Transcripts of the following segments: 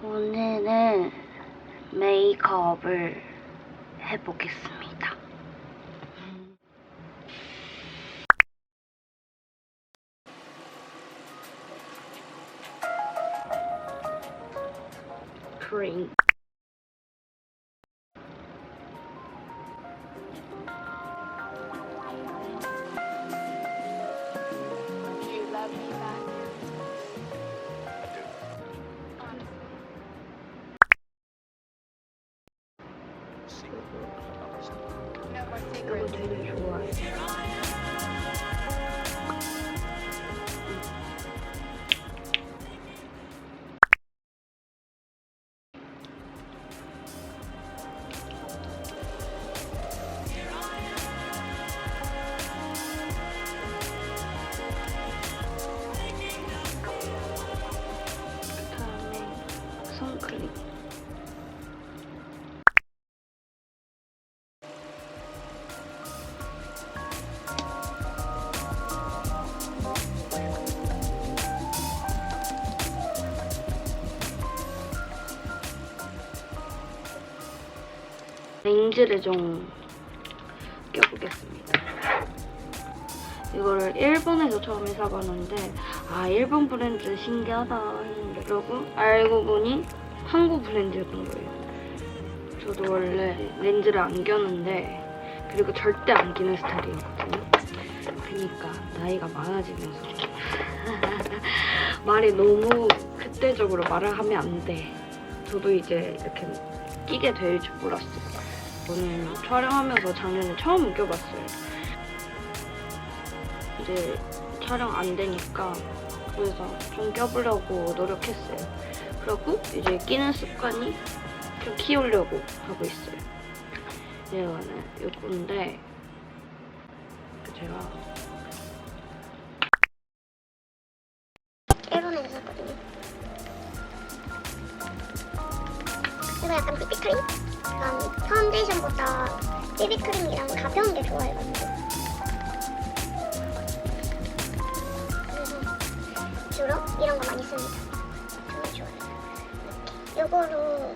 오늘은 메이크업을 해보겠습니다. 크림. 이거 되 렌즈를 좀 껴보겠습니다. 이거를 일본에서 처음에 사봤는데 아 일본 브랜드 신기하다 했는데 그러고 알고 보니 한국 브랜드였던 거예요. 저도 원래 렌즈를 안 꼈는데 그리고 절대 안 끼는 스타일이었거든요. 그러니까 나이가 많아지면서 말이 너무 그때적으로 말을 하면 안 돼. 저도 이제 이렇게 끼게 될 줄 몰랐어요. 저는 촬영하면서 작년에 처음 껴봤어요. 이제 촬영 안 되니까 그래서 좀 껴보려고 노력했어요. 그리고 이제 끼는 습관이 좀 키우려고 하고 있어요. 이거는 이건데 제가 일본에서 샀거든요. 이거 약간 BB크림? 약간 파운데이션보다 BB크림이랑 가벼운 게 좋아해가지고. 주로 이런 거 많이 씁니다. 정말 좋아요. 요거로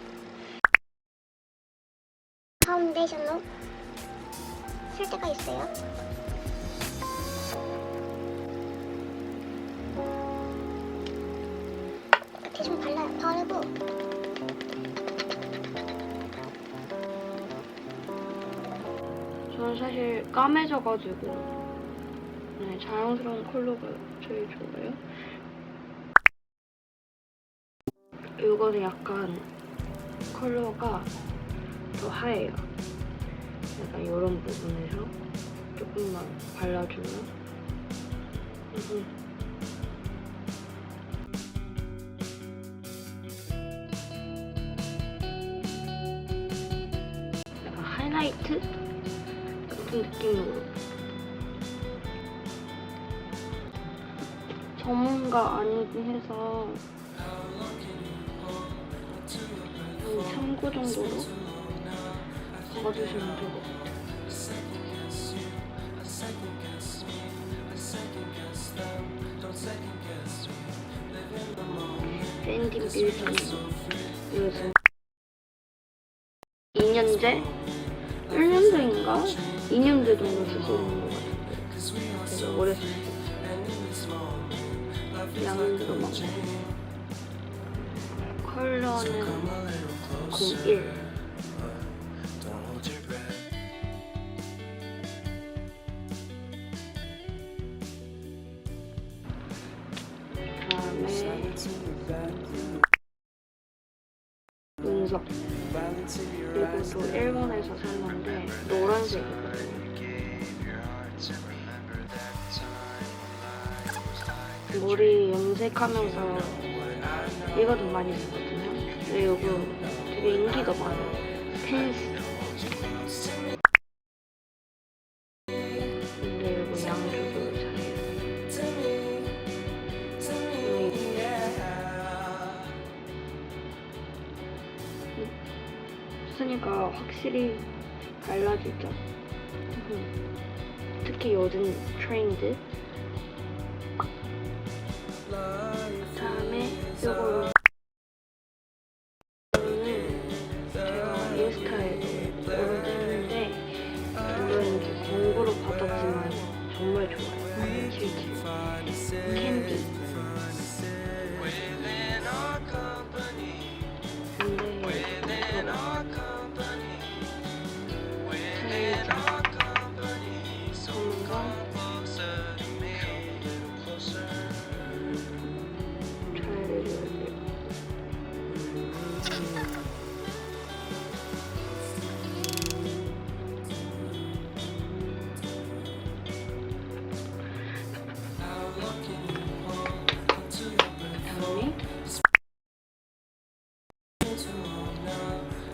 파운데이션로 쓸 때가 있어요. 사실 까매져가지고 네, 자연스러운 컬러가 제일 좋아요. 이거는 약간 컬러가 더 하얘요. 약간 이런 부분에서 조금만 발라주면 음. 약간 하이라이트 느낌으로 전문가 아니긴 해서 한 참고 정도로 봐주시면 될것 같아요. 샌디 뷰티 이것은 2년제? 1년제인가? 2년제 정도 쓰고 있는 것 같은데. 되게 오래 썼어요 양도 많고. 컬러는 01 다음에 눈썹 이것도 일본에서 샀는데 노란색이거든요. 머리 염색하면서 이거 좀 많이 쓰거든요. 근데 이거 되게 인기가 많아요. 펜스 쓰니까 확실히 달라지죠. 음. 특히 요즘 트렌드.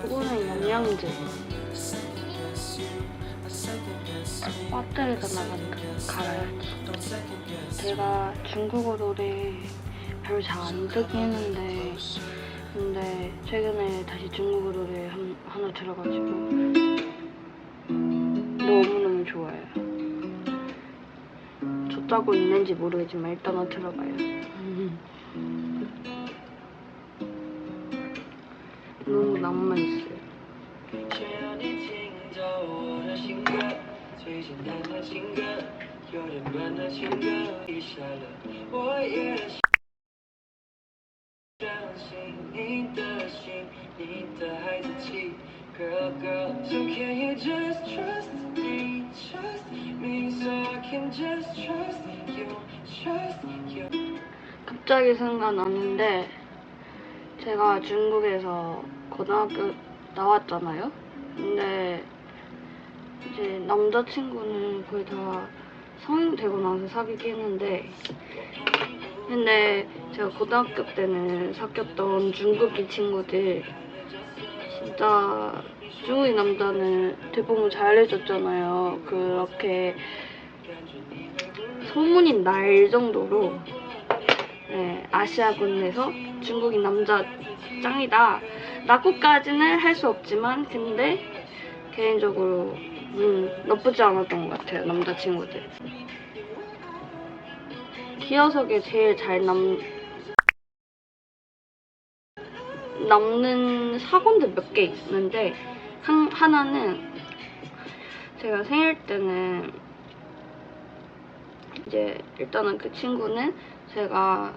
이거는 영양제. 배터리가 나가니까 갈아야지. 제가 중국어 노래 별로 잘 안 듣긴 했는데 근데 최근에 다시 중국어 노래 한, 하나 들어가지고 너무너무 좋아요. 좋다고 있는지 모르겠지만 일단은 들어봐요. 너무 낭만 있어요. Girl, girl, so can you just trust me? Trust me so I can just trust you, trust you. 갑자기 생각났는데 제가 중국에서 고등학교 나왔잖아요. 근데 이제 남자친구는 거의 다 성인 되고 나서 사귀긴 했는데 근데 제가 고등학교 때는 사귀었던 중국인 친구들 진짜 중국인 남자는 대부분 잘해줬잖아요. 그렇게 소문이 날 정도로 네, 아시아군에서 중국인 남자 짱이다. 라고까지는 할 수 없지만 근데 개인적으로 음, 나쁘지 않았던 것 같아요 남자친구들. 기어석에 제일 잘 남, 남는 사건들 몇 개 있는데 한, 하나는 제가 생일 때는 이제 일단은 그 친구는 제가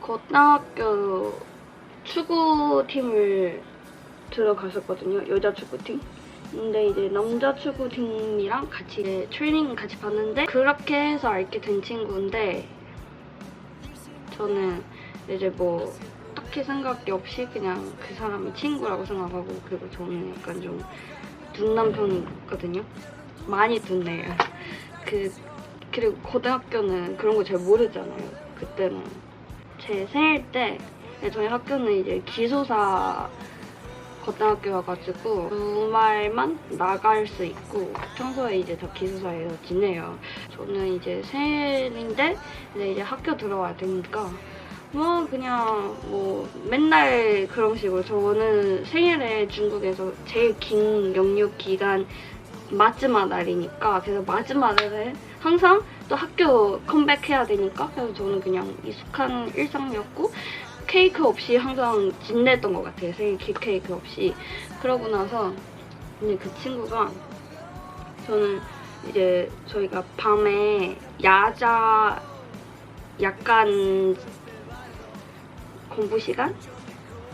고등학교 축구팀을 들어갔었거든요. 여자 축구팀. 근데 이제 남자 축구팀이랑 같이 트레이닝 같이 봤는데 그렇게 해서 알게 된 친구인데 저는 이제 뭐 딱히 생각이 없이 그냥 그 사람이 친구라고 생각하고 그리고 저는 약간 좀 둔남 편이거든요. 많이 둔해요. 그 그리고 고등학교는 그런 거 잘 모르잖아요. 그때는 제 생일 때 저희 학교는 이제 기숙사 고등학교여가지고 주말만 나갈 수 있고 평소에 이제 다 기숙사에서 지내요. 저는 이제 생일인데 이제, 이제 학교 들어와야 되니까 뭐 그냥 뭐 맨날 그런 식으로 저는 생일에 중국에서 제일 긴 영육 기간 마지막 날이니까 그래서 마지막 날에 항상 또 학교 컴백해야 되니까 그래서 저는 그냥 익숙한 일상이었고 케이크 없이 항상 지냈던 것 같아요 생일 기 케이크 없이 그러고 나서 이제 그 친구가 저는 이제 저희가 밤에 야자 약간 공부 시간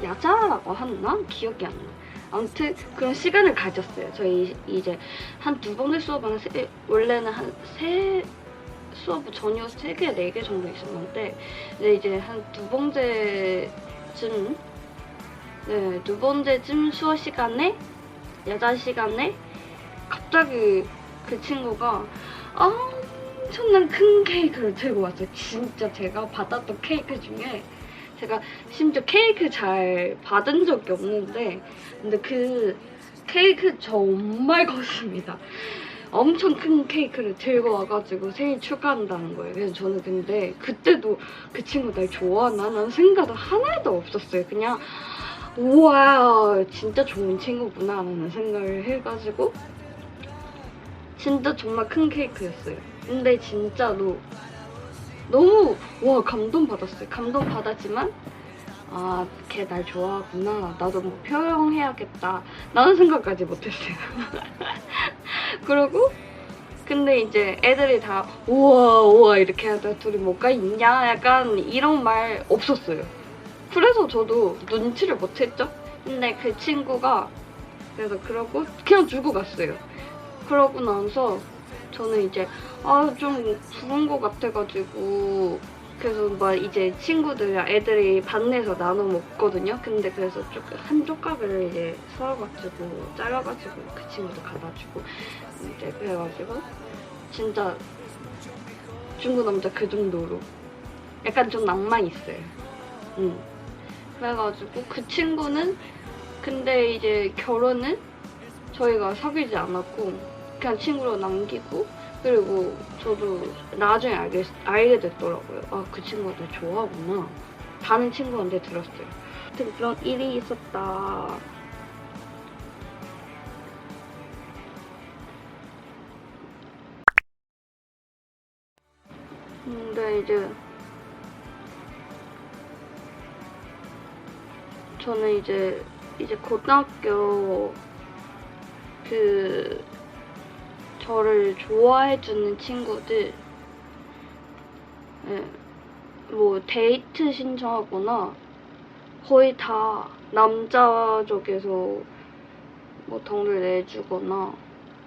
야자라고 하나 기억이 안 나. 아무튼 그런 시간을 가졌어요. 저희 이제 한 두 번째 수업은 세, 원래는 한 세 수업 전혀 세 개, 네개 정도 있었는데 근데 이제 한 두 번째쯤 네, 두 번째쯤 수업 시간에 야자 시간에 갑자기 그 친구가 엄청난 큰 케이크를 들고 왔어요. 진짜 제가 받았던 케이크 중에 제가 심지어 케이크 잘 받은 적이 없는데 근데 그 케이크 정말 컸습니다. 엄청 큰 케이크를 들고 와가지고 생일 축하한다는 거예요. 그래서 저는 근데 그때도 그 친구 날 좋아하나? 라는 생각은 하나도 없었어요. 그냥 우와 진짜 좋은 친구구나 라는 생각을 해가지고 진짜 정말 큰 케이크였어요. 근데 진짜로 너무 와 감동 받았어요. 감동 받았지만 아 걔 날 좋아하구나. 나도 뭐 표현해야겠다. 라는 생각까지 못했어요. 그리고 근데 이제 애들이 다 우와 우와 이렇게 하다 둘이 뭐가 있냐 약간 이런 말 없었어요. 그래서 저도 눈치를 못했죠. 근데 그 친구가 그래서 그러고 그냥 주고 갔어요. 그러고 나서 저는 이제 아 좀 부은 것 같아가지고 그래서 막 이제 친구들 애들이 반내서 나눠 먹거든요. 근데 그래서 조금 한 조각을 이제 썰어가지고 잘라가지고 그 친구도 갖다주고 이제 그래가지고 진짜 중국 남자 그 정도로 약간 좀 낭만 있어요. 음. 그래가지고 그 친구는 근데 이제 결혼은 저희가 사귀지 않았고 그냥 친구로 남기고 그리고 저도 나중에 알게, 알게 됐더라고요. 아 그 친구가 나 좋아하구나. 다른 친구한테 들었어요. 하여튼 그런 일이 있었다. 근데 이제 저는 이제 이제 고등학교 그 저를 좋아해주는 친구들 예, 뭐 데이트 신청하거나 거의 다 남자 쪽에서 뭐 돈을 내주거나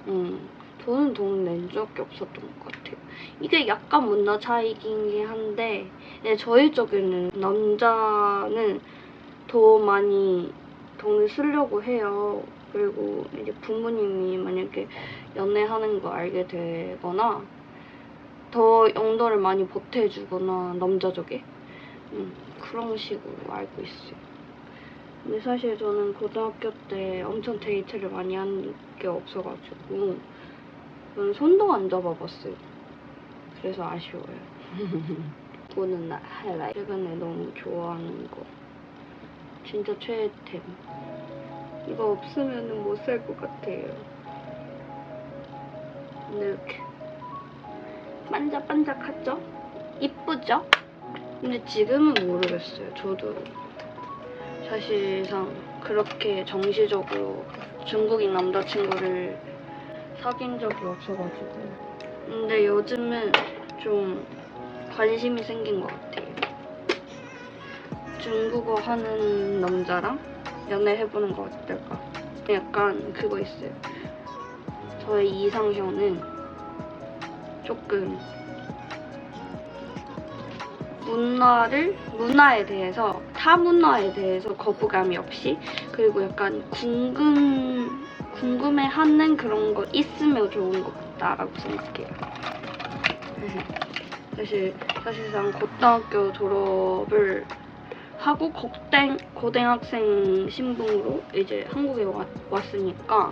음, 저는 돈을 낸 적이 없었던 것 같아요. 이게 약간 문화 차이긴 한데 네, 저희 쪽에는 남자는 더 많이 돈을 쓰려고 해요. 그리고 이제 부모님이 만약에 연애하는 거 알게 되거나 더 용돈을 많이 보태주거나 남자 쪽에 음, 그런 식으로 알고 있어요. 근데 사실 저는 고등학교 때 엄청 데이트를 많이 한 게 없어가지고 저는 손도 안 잡아봤어요. 그래서 아쉬워요. 나 하이라이트. 최근에 너무 좋아하는 거. 진짜 최애템. 이거 없으면 못 살 것 같아요. 이렇게 반짝반짝하죠? 이쁘죠? 근데 지금은 모르겠어요. 저도 사실상 그렇게 정시적으로 중국인 남자친구를 사귄 적이 없어가지고. 근데 요즘은 좀 관심이 생긴 것 같아요. 중국어 하는 남자랑 연애해보는 거 어떨까? 약간 그거 있어요. 저의 이상형은 조금 문화를 문화에 대해서 타 문화에 대해서 거부감이 없이 그리고 약간 궁금 궁금해하는 그런 거 있으면 좋은 것 같다라고 생각해요. 사실 사실상 고등학교 졸업을 하고 고등 고등학생 신분으로 이제 한국에 왔, 왔으니까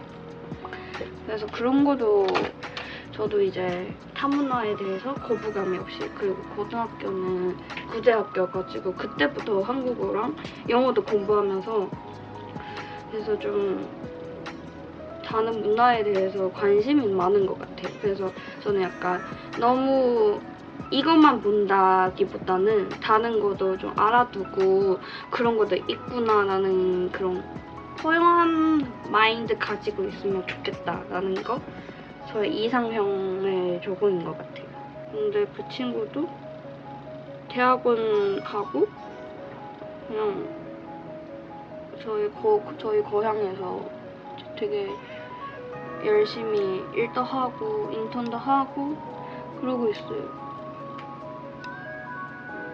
그래서 그런 것도 저도 이제 타문화에 대해서 거부감이 없이 그리고 고등학교는 구제학교여가지고 그때부터 한국어랑 영어도 공부하면서 그래서 좀 다른 문화에 대해서 관심이 많은 것 같아요. 그래서 저는 약간 너무 이것만 본다기보다는 다른 것도 좀 알아두고 그런 것도 있구나라는 그런 포용한 마인드 가지고 있으면 좋겠다라는 거 저의 이상형의 조건인 것 같아요. 근데 그 친구도 대학원 가고 그냥 저희 거 저희 고향에서 되게 열심히 일도 하고 인턴도 하고 그러고 있어요.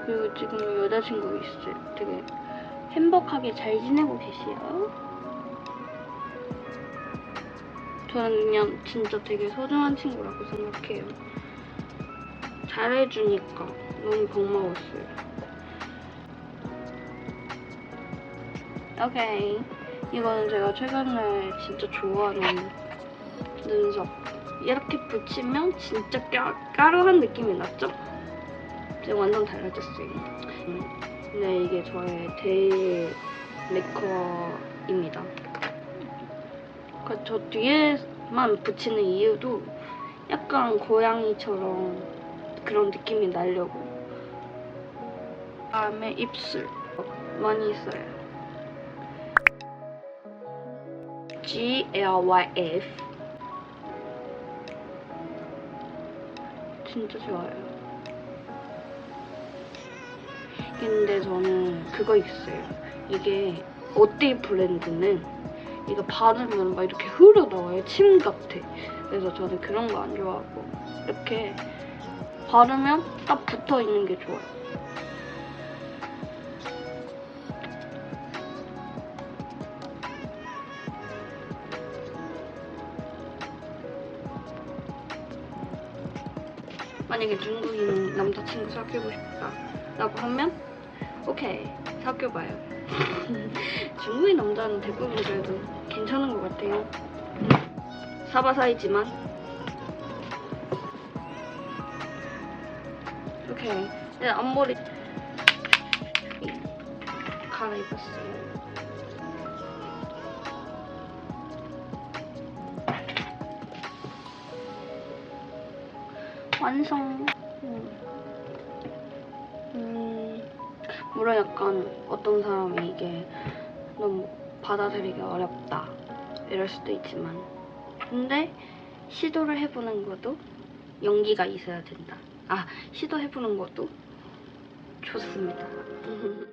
그리고 지금 여자친구 있어요. 되게 행복하게 잘 지내고 계세요. 저는 그냥 진짜 되게 소중한 친구라고 생각해요. 잘해주니까 너무 고마웠어요. 오케이. 이거는 제가 최근에 진짜 좋아하는 눈썹. 이렇게 붙이면 진짜 까, 까르한 느낌이 났죠? 지금 완전 달라졌어요. 음, 네, 이게 저의 데일 메이커입니다. 그러니까 저 뒤에만 붙이는 이유도 약간 고양이처럼 그런 느낌이 나려고. 다음에 입술 많이 있어요. G L Y F 진짜 좋아요. 근데 저는 그거 있어요. 이게 어띠 브랜드는 이거 바르면 막 이렇게 흘러나와요. 침 같아. 그래서 저는 그런 거 안 좋아하고 이렇게 바르면 딱 붙어 있는 게 좋아요. 만약에 중국인 남자친구 사귀고 싶다 라고 하면 오케이 사귀어봐요 중국인 남자는 대부분 그래도 괜찮은 것 같아요. 사바사이지만. 오케이. 네, 앞머리 갈아입었어요. 완성. 물론 약간 어떤 사람이 이게 너무 받아들이기 어렵다 이럴 수도 있지만 근데 시도를 해보는 것도 용기가 있어야 된다. 아 시도해보는 것도 좋습니다.